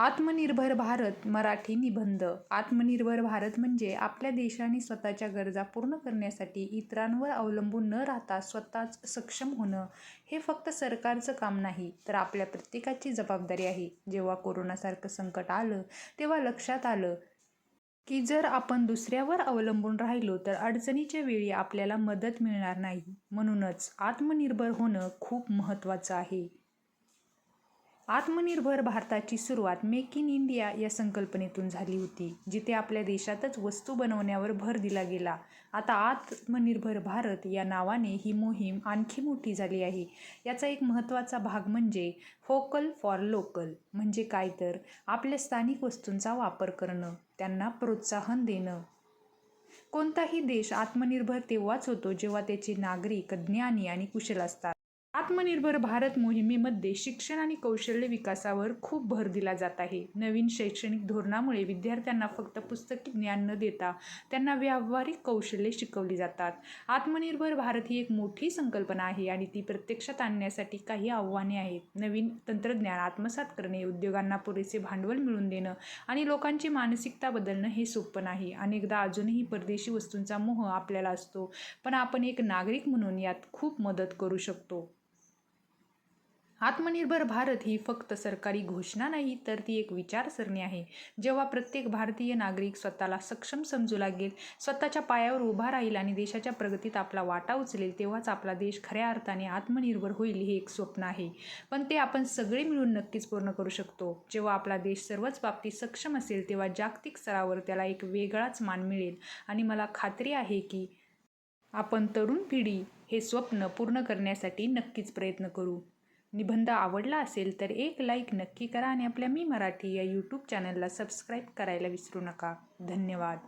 आत्मनिर्भर भारत मराठी निबंध. आत्मनिर्भर भारत म्हणजे आपल्या देशाने स्वतःच्या गरजा पूर्ण करण्यासाठी इतरांवर अवलंबून न राहता स्वतःच सक्षम होणं हे फक्त सरकारचं काम नाही तर आपल्या प्रत्येकाची जबाबदारी आहे. जेव्हा कोरोनासारखं संकट आलं तेव्हा लक्षात आलं की जर आपण दुसऱ्यावर अवलंबून राहिलो तर अडचणीच्या वेळी आपल्याला मदत मिळणार नाही. म्हणूनच आत्मनिर्भर होणं खूप महत्त्वाचं आहे. आत्मनिर्भर भारताची सुरुवात मेक इन इंडिया या संकल्पनेतून झाली होती जिथे आपल्या देशातच वस्तू बनवण्यावर भर दिला गेला. आता आत्मनिर्भर भारत या नावाने ही मोहीम आणखी मोठी झाली आहे. याचा एक महत्त्वाचा भाग म्हणजे फोकल फॉर लोकल म्हणजे काय तर? आपल्या स्थानिक वस्तूंचा वापर करणं त्यांना प्रोत्साहन देणं. कोणताही देश आत्मनिर्भर तेव्हाच होतो जेव्हा त्याचे नागरिक ज्ञानी आणि कुशल असतात. आत्मनिर्भर भारत मोहिमेमध्ये शिक्षण आणि कौशल्य विकासावर खूप भर दिला जात आहे. नवीन शैक्षणिक धोरणामुळे विद्यार्थ्यांना फक्त पुस्तकी ज्ञान न देता त्यांना व्यावहारिक कौशल्ये शिकवली जातात. आत्मनिर्भर भारत ही एक मोठी संकल्पना आहे आणि ती प्रत्यक्षात आणण्यासाठी काही आव्हाने आहेत. नवीन तंत्रज्ञान आत्मसात करणे उद्योगांना पुरेसे भांडवल मिळवून देणं आणि लोकांची मानसिकता बदलणं हे सोपं नाही. अनेकदा अजूनही परदेशी वस्तूंचा मोह आपल्याला असतो पण आपण एक नागरिक म्हणून यात खूप मदत करू शकतो. आत्मनिर्भर भारत ही फक्त सरकारी घोषणा नाही तर ती एक विचारसरणी आहे. जेव्हा प्रत्येक भारतीय नागरिक स्वतःला सक्षम समजू लागेल स्वतःच्या पायावर उभा राहील आणि देशाच्या प्रगतीत आपला वाटा उचलेल तेव्हाच आपला देश खऱ्या अर्थाने आत्मनिर्भर होईल हे एक स्वप्न आहे. पण ते आपण सगळे मिळून नक्कीच पूर्ण करू शकतो. जेव्हा आपला देश सर्वच बाबतीत सक्षम असेल तेव्हा जागतिक स्तरावर त्याला एक वेगळाच मान मिळेल. आणि मला खात्री आहे की आपण तरुण पिढी हे स्वप्न पूर्ण करण्यासाठी नक्कीच प्रयत्न करू. निबंध आवडला असेल तर एक लाईक नक्की करा आणि आपल्या मी मराठी या यूट्यूब चॅनलला सबस्क्राईब करायला विसरू नका. धन्यवाद.